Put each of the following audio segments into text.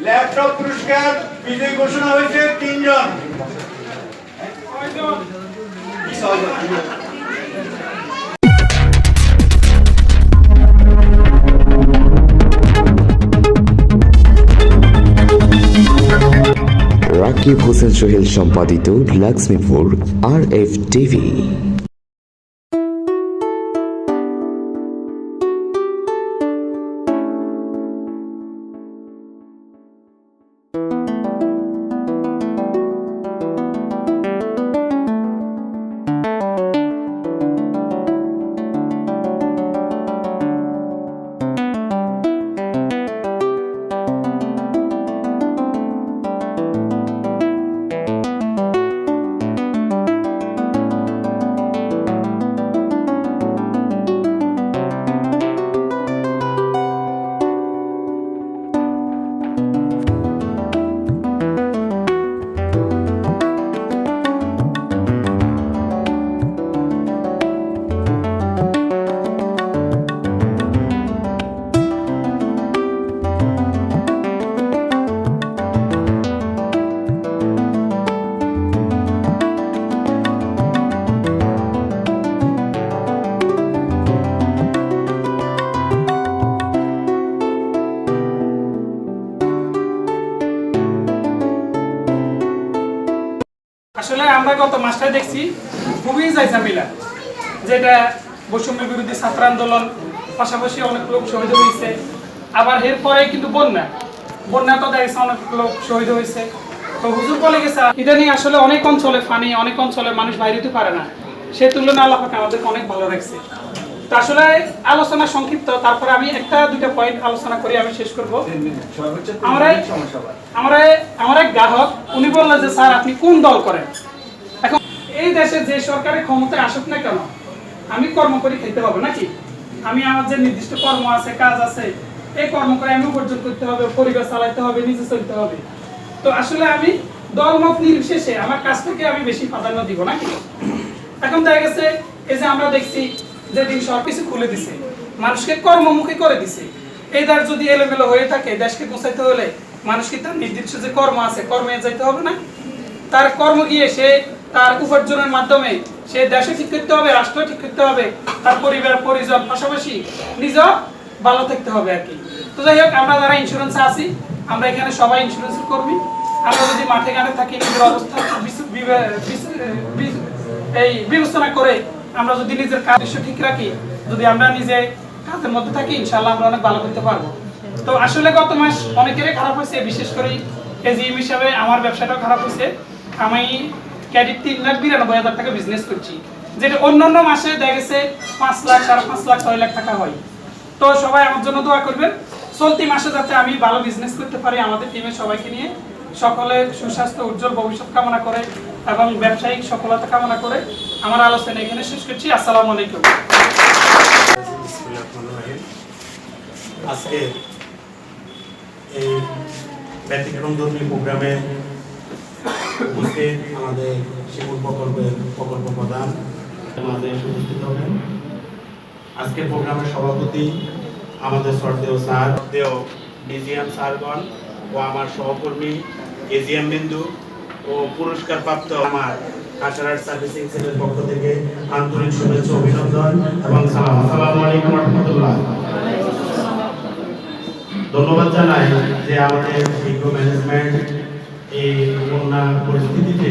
Laptop পুরস্কার বিজয়ী ঘোষণা হয়েছে তিনজন ছয়জন? রাকিব হোসেন সোহেল সম্পাদিত লক্ষ্মীপুর আর এফ টিভি আমরা গত মাসটায় দেখছি খুবই জাইজামিলা যেটা বৈষম্য বিরোধী ছাত্র আন্দোলন পাশাপাশি অনেক লোক শহীদ হয়েছে। আবার এর পরে কিন্তু বন্যা। বন্যা তো দেখছে অনেক লোক শহীদ হয়েছে। তো হুজুর বলে গেছে ইদানিং আসলে অনেক অঞ্চলে ফানি অনেক অঞ্চলে মানুষ বাইরে হতে পারে না। সে তুলনায় আল্লাহ আমাদেরকে অনেক ভালো রাখছে। তো আসলে আলোচনা সংক্ষিপ্ত তারপরে আমি একটা দুইটা পয়েন্ট আলোচনা করি আমি শেষ করব। আমরা আমরা আমার এক গ্রাহক উনি বললেন যে স্যার আপনি কোন দল করেন? এই দেশে যে সরকারের ক্ষমতায় আসুক না কেন, আমি কর্ম করে খেতে হবে নাকি? আমি আমার যে নির্দিষ্ট কর্ম আছে, কাজ আছে, এই কর্ম করে আমি উপার্জন করতে হবে, পরিবার চালাতে হবে, নিজে চলতে হবে। তো আসলে আমি দলমত নির্বিশেষে আমার কাজটাকে আমি বেশি প্রাধান্য দিব নাকি? এখন দেখা গেছে, এই যে আমরা দেখছি যে দিন সব কিছু খুলে দিছে, মানুষকে কর্মমুখী করে দিছে। এই দ্বার যদি এলোমেলো হয়ে থাকে, দেশকে গোছাইতে হলে মানুষকে তার নির্দিষ্ট যে কর্ম আছে, কর্মে যাইতে হবে না? তার কর্ম গিয়ে সে তার উপার্জনের মাধ্যমে সে দেশে ঠিক করতে হবে রাষ্ট্র ঠিক করতে হবে, তার পরিবার, পরিজন, পাশাপাশি নিজেও ভালো থাকতে হবে আর কি। তো যাই হোক, আমরা যারা ইন্স্যুরেন্সে আছি, আমরা এখানে সবাই ইন্স্যুরেন্সের কর্মী। আমরা যদি মাঠে ঘাটে থাকি, নিজের অবস্থা এই বিবেচনা করে আমরা যদি নিজের কাজ ঠিক রাখি, যদি আমরা নিজে কাজের মধ্যে থাকি ইনশাল্লাহ আমরা অনেক ভালো করতে পারব। তো আসলে গত মাস অনেকেরই খারাপ হয়েছে, বিশেষ করে এজিএম হিসাবে আমার ব্যবসাটাও খারাপ হয়েছে। আমি ক্যাডিট তিন লাখ, বিরানব্বই হাজার টাকা বিজনেস করছি। যেটা অন্যান্য মাসে দেখা গেছে পাঁচ লাখ, সাড়ে পাঁচ লাখ, ছয় লাখ টাকা হয়। তো সবাই আমার জন্য দোয়া করবেন। চলতি মাসে যাতে আমি ভালো বিজনেস করতে পারি আমাদের টিমের সবাইকে নিয়ে সকলের সুস্বাস্থ্য, উজ্জ্বল ভবিষ্যৎ কামনা করে এবং ব্যবসায়িক সফলতা কামনা করে আমার আলোচনা এখানে শেষ করছি। আসসালামু আলাইকুম। আজকে এই ব্যতিক্রম ধর্মী প্রোগ্রামে আমাদের শিমুল প্রকল্পের প্রকল্প প্রধান। আমাদের উপস্থিত হবেন। আজকের প্রোগ্রামের সভাপতি আমাদের শ্রদ্ধেয় স্যার দেও ডিজিএম স্যারগণ ও আমার সহকর্মী এজিএম বিন্দু ও পুরস্কার প্রাপ্ত আমার কাছাড়ার সার্ভিসিং সেলের পক্ষ থেকে আন্তরিক শুভেচ্ছা, অভিনন্দন এবং সালাম। আসসালামু আলাইকুম রহমতুল্লাহ। ধন্যবাদ জানাই যে আমাদের বিজ্ঞ ম্যানেজমেন্ট এই বন্যা পরিস্থিতিতে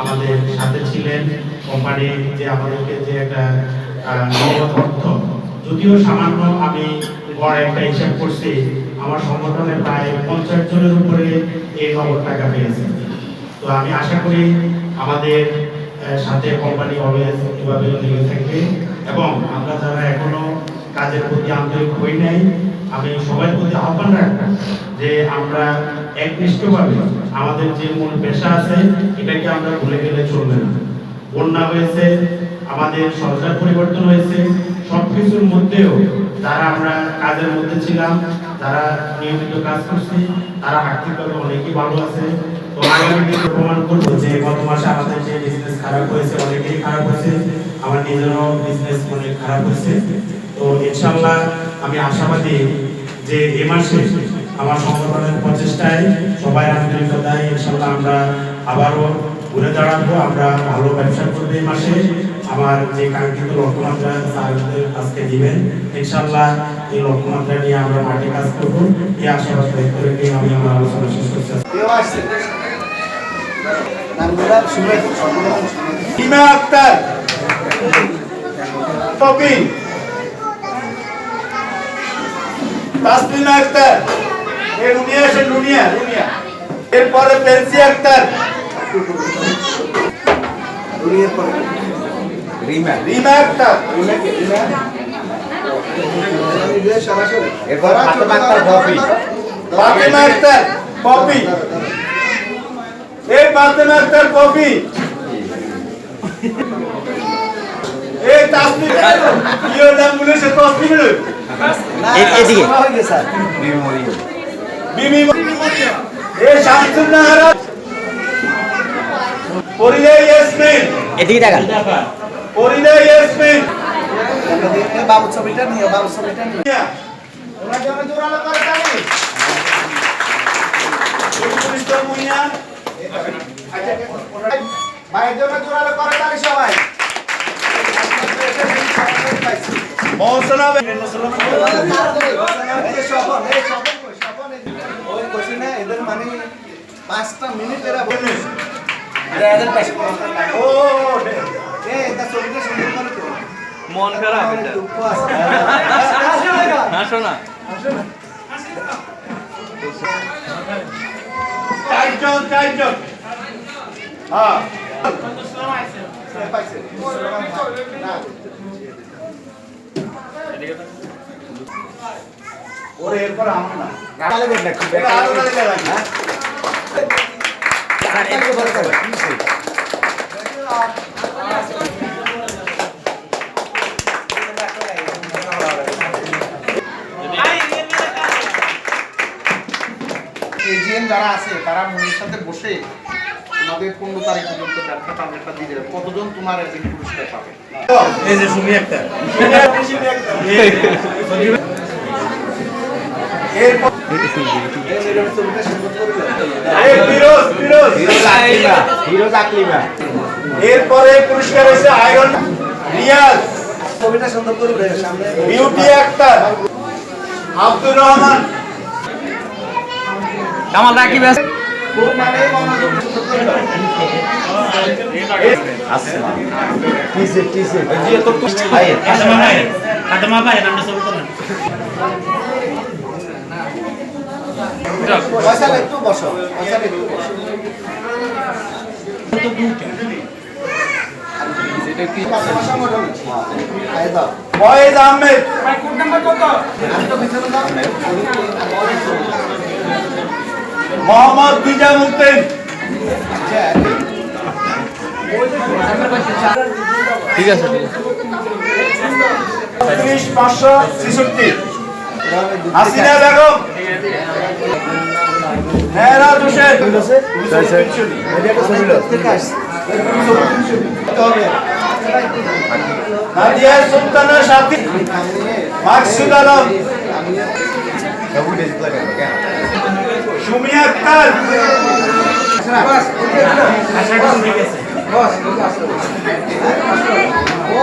আমাদের সাথে ছিলেন কোম্পানি যে আমাদেরকে যে একটা নগদ অর্থ। যদিও সামান্য আমি বড় একটা হিসাব করছি, আমার সংগঠনে প্রায় পঞ্চাশ জনের উপরে এই নগদ টাকা পেয়েছে। তো আমি আশা করি আমাদের সাথে কোম্পানি অলওয়েজ এভাবে লেগে থাকবে। এবং আমরা যারা এখনও কাজের প্রতি আন্তরিক হই নাই, আমি সবার প্রতি আহ্বান রাখব যে আমরা একনিষ্ঠভাবে আমাদের যে মূল পেশা আছে, এটাকে আমরা ভুলে গেলে চলবে না। বন্যা হয়েছে, আমাদের সরকার পরিবর্তন হয়েছে, সবকিছুর মধ্যেও যারা আমরা কাজের মধ্যে ছিলাম যারা নিয়মিত কাজ করছি, তারা আর্থিকভাবে অনেকেই ভালো আছে। তো আগামী দিনে প্রমাণ করব যে গত মাসে আমাদের যে বিজনেস খারাপ হয়েছে অনেকেই খারাপ হয়েছে, আমার নিজেরও বিজনেস অনেক খারাপ হয়েছে। তো ইনশাল্লাহ আমি আশাবাদী যে এ মাসে আমার সংগঠনের প্রচেষ্টায় সবাই আন্তরিকতা দেয় ইনশাল্লাহ আমরা আবারও ঘুরে দাঁড়াবো, আমরা ভালো ব্যবসা করব এই মাসে। আমার যে কাঙ্ক্ষিত লক্ষ্যমাত্রা স্যারদের আজকে দিবেন ইনশাল্লাহ এই লক্ষ্যমাত্রা নিয়ে আমরা মাঠে কাজ করব। এই আশাবাদ ব্যক্ত রেখে আমি আমার আলোচনা শেষ করছি। আক্তার তাসলিমা আক্তার। এ রুনিয়া সে রুনিয়া রুনিয়া এরপরে পেন্সি আক্তার পরে রিমা। রিমা আক্তার রিমা রিমা? এরপর ফাতেমা আক্তার কফি ফাতেমা আক্তার কপি এই ফাতেমা আক্তার কপি এই তাসলিম ইও নাম বলে সে তাসলিম এদিকে। এদিকে দেখান বাবু ছবিটা নিয়ে বাবু ছবিটা নিয়ে। ওনার জন্য জোরালো করে তালি পুলিশ মুইয়া ভাইয়ের জন্য জোরালো করে তালি সবাই মহসনা এদের মানে পাঁচটা মিনিট এরা তো মন খারাপ হাসো না চারজন চারজন হ্যাঁ ওরে এরপর আমার না। এটা আরও লাগে লাগে এজিএম যারা আছে তারা মনির সাথে বসে তোমাদের পনেরো তারিখ পর্যন্ত ব্যবসা টার্গেটটা দিয়ে দেবে। কতজন তোমার এজেন্ট পুরস্কার পাবে? এই যে সুমি একটা এরপর ছবিটা সুন্দর করে এই ফিরোজ ফিরোজ হিরোজ আকলিমা এরপরে পুরস্কার হয়েছে আয়রন রিয়াজ ছবিটা সুন্দর করে বিউটি আক্তার আব্দুর রহমান। কামাল রাকিব মানে ভাই ফাতেমা ভাই নামটা ছবি তোলেন পয়সা একটু বসো পয়সা একটু বসো ফাতেমা সংগঠন। আয় দাও। ফয়েজ আহমেদ ভাই কোড নাম্বার কত আমি মোহাম্মদ বিজামুদ্দিন ঠিক আছে। ত্রিশ পাঁচশো ছেষট্টি। হাসিনা বেগম মেহরাজ হোসেন। কত হবে? নাদিয়া সুলতানা সাথী মাকসুদ আলম। সুমি আক্তার। ও,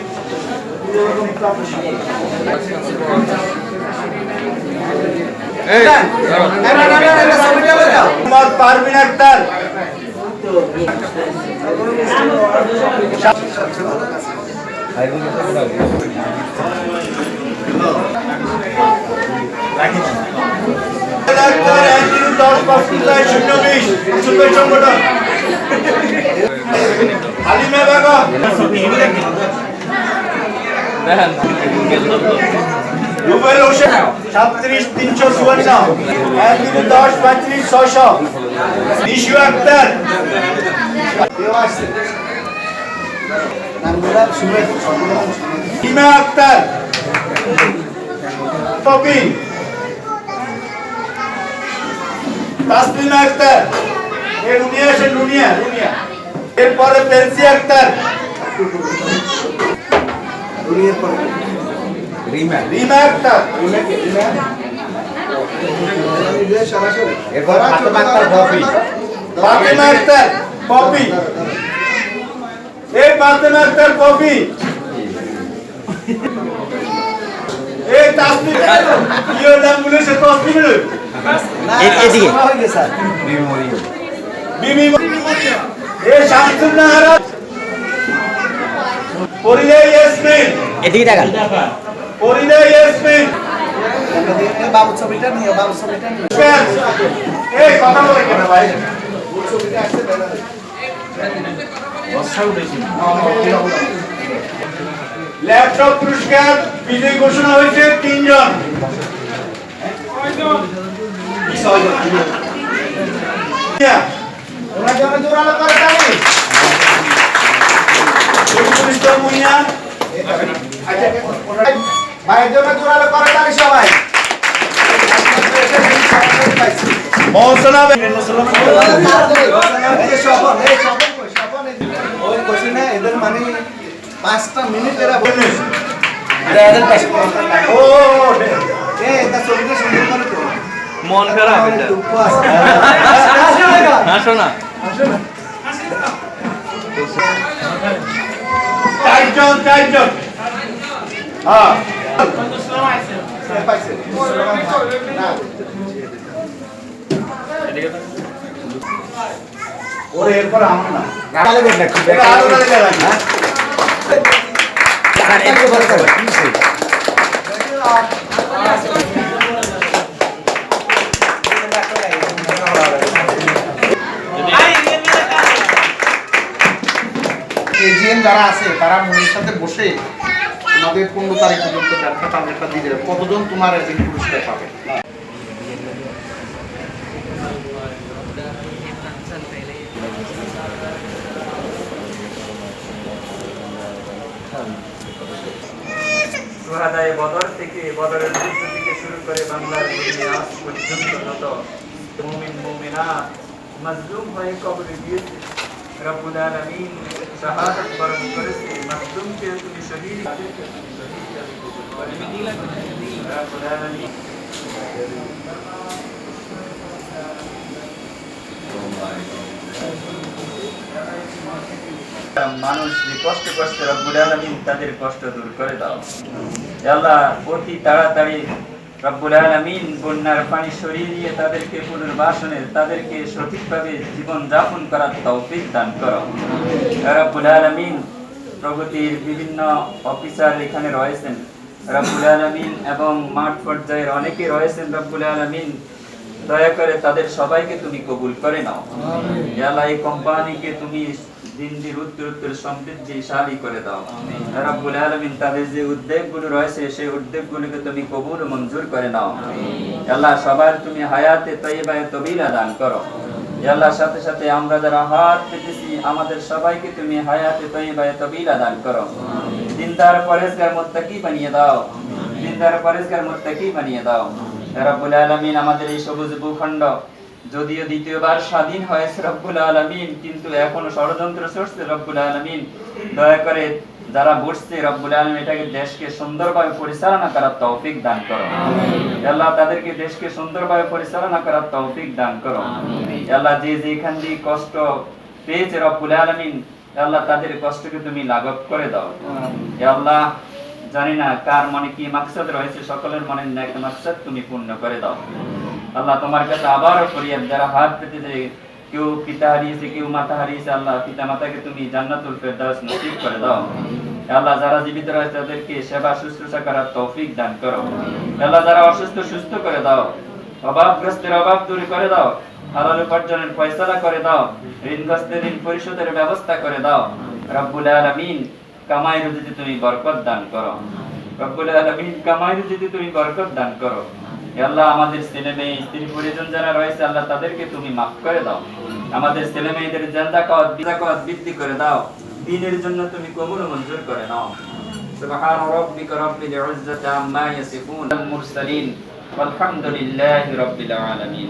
করে আসছে, আসছে কেন? মগালাগুলো মগলি দে মোহাম্মদ পিয়াজ এ কামাল হোসেন এই কি সঙ্গে? হ্যাঁ? এই সাইফুল। এই না, না, না, না, না, ছবিটা লয়ে যাও। মোহাম্মদ পারভিন আক্তার আক্তার একদিন দশ পাঁচ শূন্য বিশ সুন্দর সংগঠন হালিমা বেগম দেখেন রুবেল হোসেন, সাতত্রিশ তিনশো চুয়ান্ন, এক দুই দশ, পঁয়ত্রিশ ছয়শো, নিশু আক্তার। হিমা আক্তার। কপি তাসলিমা আক্তার। এ রুনিয়া সে রুনিয়া রুনিয়া এরপরে পেন্সি আক্তার। রিমা রিমা আক্তার এরপর ফাতেমা আক্তার কপি ফাতেমা আক্তার কপি এই ফাতেমা আক্তার কপি এই কি ওর নাম বলে সে তাসলিম এদিকে। বিবি এ শামসুন নাহারা পরিলে ইয়াসমিন। এদিকে তাকান। পরিলে ইয়াসমিন। বাবু ছবিটা নিয়ে বাবু ছবিটা নিয়ে। এই কথা বলে কেন ভাই? ল্যাপটপ পুরস্কার বিজয়ী ঘোষণা হয়েছে তিনজন। ওনার জন্য জোরালো করে ভাইয়ের জন্য জোরালো করে তালি সবাই মহসনা এদের মানে পাঁচটা মিনিট এরা ও এ এটা। ছবিটা সুন্দর করে তো মন খারাপ আছে না চারজন চারজন। হ্যাঁ। ওরে এরপর আমার না। এটা যারা আছে, তারা মনির সাথে বসে তোমাদের পনেরো তারিখ পর্যন্ত ব্যবসা টার্গেটটা দিয়ে দেবে। কতজন তোমার এজেন্ট পুরস্কার পাবে? বদর থেকে বদরের যুদ্ধ থেকে শুরু করে বাংলার পর্যন্ত যত মুমিনা মাজলুম হয়ে কবরে গিয়েছে রব্বুল আলামিন শাহাদাত বরণ করেছে মাজলুমকে তুমি শহীদ তাদেরকে তুমি শহীদ জাতি কবুল করে নাও। রব্বুল আলামিন মানুষ যে কষ্ট কষ্টে রব্বুল আলামিন তাদের কষ্ট দূর করে দাও হে আল্লাহ, অতি তাড়াতাড়ি রব্বুল আলামিন বন্যার পানি সরিয়ে দিয়ে তাদেরকে পুনর্বাসনে তাদেরকে সঠিকভাবে জীবন যাপন করার তৌফিক দান করো। রব্বুল আলামিন প্রগতির বিভিন্ন অফিসার এখানে রয়েছেন। রব্বুল আলামিন এবং মাঠ পর্যায়ের অনেকে রয়েছেন রব্বুল আলামিন। দয়া করে তাদের সবাইকে তুমি কবুল করে নাও। হে এই কোম্পানিকে তুমি দিন দিন উত্তর উত্তর সমৃদ্ধিশালী করে দাও। রব্বুল আলামিন তাদের যে উদ্যোগগুলো রয়েছে সেই উদ্যোগগুলোকে তুমি কবুল মঞ্জুর করে নাও। আল্লাহ সবার তুমি হায়াতে তৈবায় তবিলা দান করো। আল্লাহ সাথে সাথে আমরা যারা হাত পেতেছি আমাদের সবাইকে তুমি হায়াতে তৈবায় তবিলা দান করো। দিনদার পরেজগার মুত্তাকি বানিয়ে দাও। দিনদার পরেজগার মুত্তাকি বানিয়ে দাও। রব্বুল আলামিন আমাদের এই সবুজ ভূখণ্ড যদিও দ্বিতীয়বার স্বাধীন হয়েছে রব্বুল আলমিন কিন্তু এখনও ষড়যন্ত্র চলছে রব্বুল আলমিন। দয়া করে যারা বসছে রব্বুল আলম এটাকে দেশকে সুন্দরভাবে পরিচালনা করার তৌফিক দান করো। আল্লাহ তাদেরকে দেশকে সুন্দরভাবে পরিচালনা করার তৌফিক দান করো। আল্লাহ যে যেখান দিয়ে কষ্ট পেয়েছে রব্বুল আলামিন আল্লাহ তাদের কষ্টকে তুমি লাঘব করে দাও। আল্লাহ জানি না কার মনে কি মাকসাদ রয়েছে সকলের মনে এক মাকসাদ তুমি পূর্ণ করে দাও। আল্লাহ তোমার কাছে আবারও ফরিয়াদ যারা হাত পেতে যে কেউ পিতা হারিয়েছে, কেউ মাতা হারিয়েছে, আল্লাহ পিতা মাতাকে তুমি জান্নাতুল ফেরদাউস নসিব করে দাও। আল্লাহ, যারা জীবিত রয়েছে তাদেরকে সেবা, শুশ্রূষা করার তৌফিক দান করো। আল্লাহ, যারা অসুস্থ, সুস্থ করে দাও। অভাবগ্রস্তের অভাব দূর করে দাও। হালাল উপার্জনের ফয়সালা করে দাও। ঋণগ্রস্তের ঋণ পরিশোধের ব্যবস্থা করে দাও। রব্বুল আলামিন কামাই রুজিতে তুমি বরকত দান করো। রব্বুল আলামিন কামাই রুজিতে তুমি বরকত দান করো। আল্লাহ আমাদের ছেলে মেয়ে স্ত্রী পরিজন যারা রয়েছে আল্লাহ তাদেরকে তুমি মাফ করে দাও আমাদের ছেলে মেয়েদের জান্দাকাত বিজাকাত বৃদ্ধি করে দাও দিনের জন্য তুমি কবুল মঞ্জুর করে নাও سبحان ربك رب العزة عما يصفون المرسلين والحمد لله رب العالمين